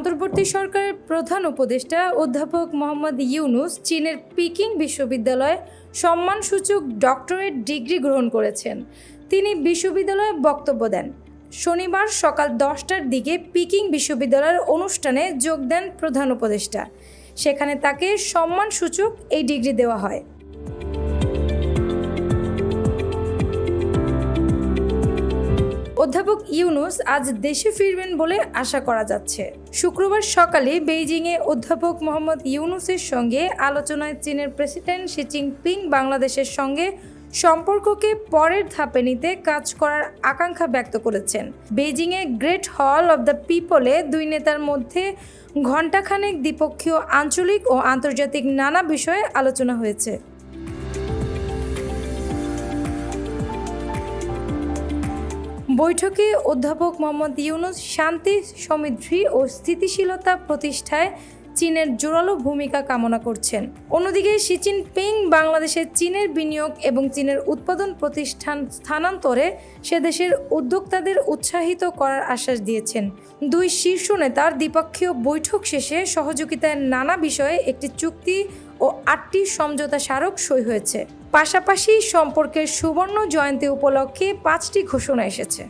অন্তর্বর্তী সরকারের প্রধান উপদেষ্টা অধ্যাপক মোহাম্মদ ইউনুস চীনের পিকিং বিশ্ববিদ্যালয়ে সম্মানসূচক ডক্টরেট ডিগ্রি গ্রহণ করেছেন। তিনি বিশ্ববিদ্যালয়ে বক্তব্য দেন। শনিবার সকাল দশটার দিকে পিকিং বিশ্ববিদ্যালয়ের অনুষ্ঠানে যোগ দেন প্রধান উপদেষ্টা। সেখানে তাকে সম্মানসূচক এই ডিগ্রি দেওয়া হয়। অধ্যাপক ইউনুস আজ দেশে ফিরবেন বলে আশা করা যাচ্ছে। শুক্রবার সকালে বেইজিংয়ে অধ্যাপক মোহাম্মদ ইউনুসের সঙ্গে আলোচনায় চীনের প্রেসিডেন্ট শি জিনপিং বাংলাদেশের সঙ্গে সম্পর্ককে পরের ধাপে নিতে কাজ করার আকাঙ্ক্ষা ব্যক্ত করেছেন। বেইজিংয়ে গ্রেট হল অব দ্য পিপলে দুই নেতার মধ্যে ঘণ্টাখানেক দ্বিপক্ষীয় আঞ্চলিক ও আন্তর্জাতিক নানা বিষয়ে আলোচনা হয়েছে। বৈঠকে অধ্যাপক মোহাম্মদ ইউনুস শান্তি, সমৃদ্ধি ও স্থিতিশীলতা প্রতিষ্ঠায় চীনের জোরালো ভূমিকা কামনা করছেন। অন্যদিকে শি জিনপিং বাংলাদেশে চীনের বিনিয়োগ এবং চীনের উৎপাদন প্রতিষ্ঠান স্থানান্তরে সে দেশের উদ্যোক্তাদের উৎসাহিত করার আশ্বাস দিয়েছেন। দুই শীর্ষ নেতার দ্বিপক্ষীয় বৈঠক শেষে সহযোগিতায় নানা বিষয়ে একটি চুক্তি ও আটটি সমঝোতা স্মারক সই হয়েছে। পাশাপাশি সম্পর্কের সুবর্ণ জয়ন্তী উপলক্ষে পাঁচটি ঘোষণা এসেছে।